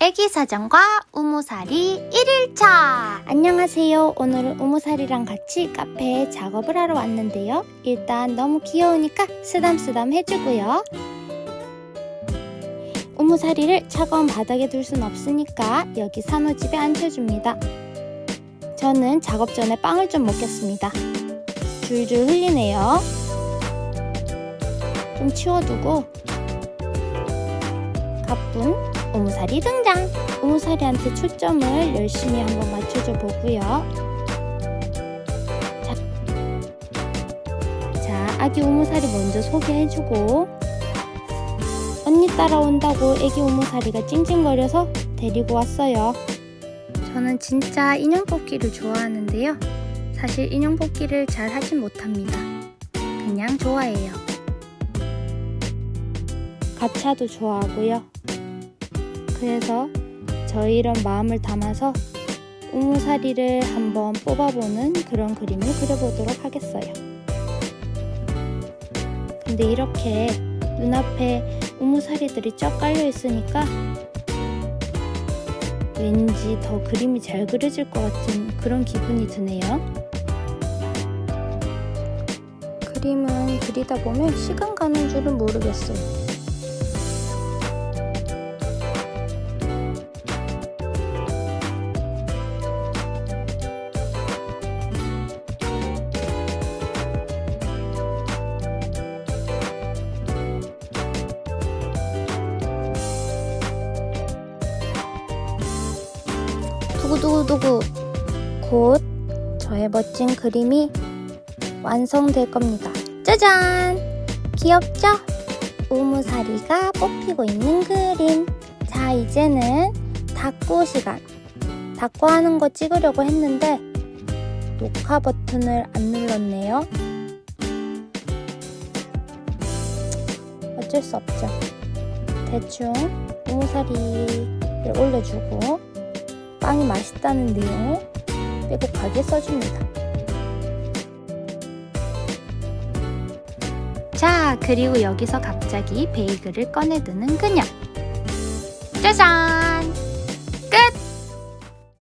애기 사전과 우무살이 1일차! 안녕하세요. 오늘은 우무살이랑 같이 카페에 작업을 하러 왔는데요. 일단 너무 귀여우니까 쓰담쓰담 해주고요. 우무살이를 차가운 바닥에 둘 순 없으니까 여기 산호집에 앉혀줍니다. 저는 작업 전에 빵을 좀 먹겠습니다. 줄줄 흘리네요. 좀 치워두고 가쁜 우무살이 등장! 우무살이한테 초점을 열심히 한번 맞춰줘 보고요. 자, 자, 아기 우무살이 먼저 소개해주고 언니 따라온다고 애기 우무살이가 찡찡거려서 데리고 왔어요. 저는 진짜 인형 뽑기를 좋아하는데요. 사실 인형 뽑기를 잘 하진 못합니다. 그냥 좋아해요. 가차도 좋아하고요. 그래서 저희 이런 마음을 담아서 우무사리를 한번 뽑아보는 그런 그림을 그려보도록 하겠어요. 근데 이렇게 눈앞에 우무사리들이 쫙 깔려 있으니까 왠지 더 그림이 잘 그려질 것 같은 그런 기분이 드네요. 그림은 그리다 보면 시간 가는 줄은 모르겠어요. 두구두구두구 곧 저의 멋진 그림이 완성될 겁니다. 짜잔! 귀엽죠? 우무사리가 뽑히고 있는 그림. 자, 이제는 닦고 시간. 닦고 하는 거 찍으려고 했는데 녹화 버튼을 안 눌렀네요. 어쩔 수 없죠. 대충 우무사리를 올려주고 빵이 맛있다는 내용을 빼곡하게 써줍니다. 자, 그리고 여기서 갑자기 베이글을 꺼내드는 그녀. 짜잔!